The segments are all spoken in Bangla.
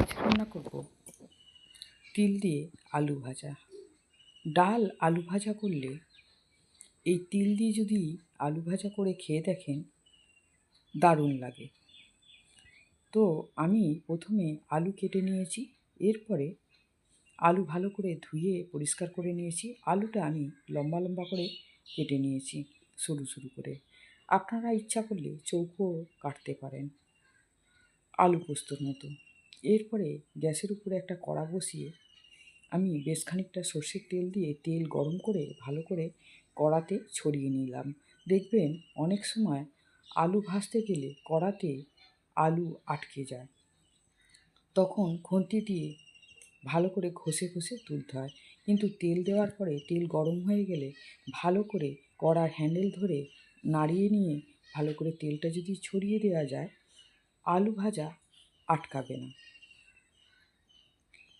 আজ রান্না করব। তিল দিয়ে আলু ভাজা। ডাল আলু ভাজা করলে এই তিল দিয়ে যদি আলু ভাজা করে খেয়ে দেখেন, দারুণ লাগে। তো আমি প্রথমে আলু কেটে নিয়েছি, এরপরে আলু ভালো করে ধুয়ে পরিষ্কার করে নিয়েছি। আলুটা আমি লম্বা লম্বা করে কেটে নিয়েছি, সরু সরু করে। আপনারা ইচ্ছা করলে চৌকো কাটতে পারেন, আলু পোস্তর মতো। এরপরে গ্যাসের উপরে একটা কড়া বসিয়ে আমি বেশ খানিকটা সর্ষের তেল দিয়ে তেল গরম করে ভালো করে কড়াতে ছড়িয়ে নিলাম। দেখবেন অনেক সময় আলু ভাজতে গেলে কড়াতে আলু আটকে যায়। তখন খুন্তি দিয়ে ভালো করে ঘষে ঘষে তুলতে হয়। কিন্তু তেল দেওয়ার পরে তেল গরম হয়ে গেলে ভালো করে কড়ার হ্যান্ডেল ধরে নাড়িয়ে নিয়ে ভালো করে তেলটা যদি ছড়িয়ে দেওয়া যায়, আলু ভাজা আটকাবে না।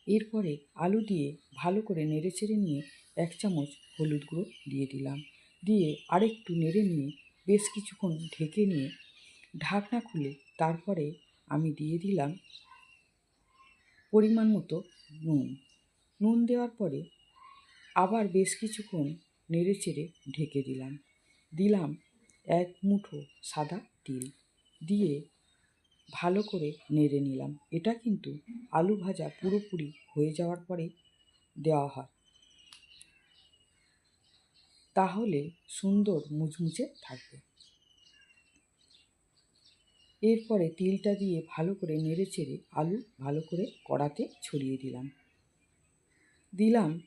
এরপরে আলু দিয়ে ভালো করে নেড়ে চেড়ে নিয়ে এক চামচ হলুদ গুঁড়ো দিয়ে দিলাম। দিয়ে আরেকটু নেড়ে নিয়ে বেশ কিছুক্ষণ ঢেকে নিয়ে ঢাকনা খুলে তারপরে আমি দিয়ে দিলাম পরিমাণ মতো নুন। নুন দেওয়ার পরে আবার বেশ কিছুক্ষণ নেড়ে চেড়ে ঢেকে দিলাম। দিলাম এক মুঠো সাদা তিল। দিয়ে ভালো করে নেড়ে নিলাম। এটা কিন্তু আলু ভাজা পুরোপুরি হয়ে যাওয়ার পরে দেওয়া হয়। তাহলে সুন্দর মুচমুচে থাকবে। এরপরে তিলটা দিয়ে ভালো করে নেড়ে চেড়ে আলু ভালো করে কড়াতে ছড়িয়ে দিলাম। দিলাম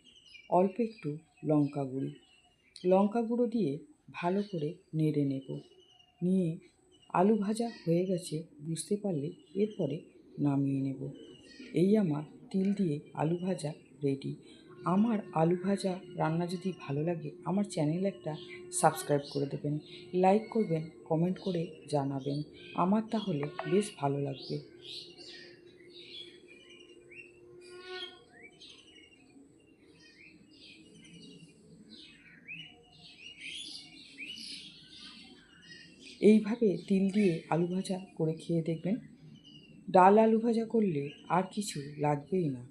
অল্প একটু লঙ্কা গুঁড়ি। লঙ্কা গুঁড়ো দিয়ে ভালো করে নেড়ে নেব। নিয়ে আলু ভাজা হয়ে গেছে, বুঝতে পারলে এরপরে নামিয়ে নেব। এই আমার তিল দিয়ে আলু ভাজা রেডি আমার আলু ভাজা রান্না যদি ভালো লাগে, আমার চ্যানেল একটা সাবস্ক্রাইব করে দেবেন। লাইক করবেন কমেন্ট করে জানাবেন। আমার তাহলে বেশ ভালো লাগবে। এইভাবে তিল দিয়ে আলু ভাজা করে খেয়ে দেখবেন। ডাল আলু ভাজা করলে আর কিছু লাগবেই না।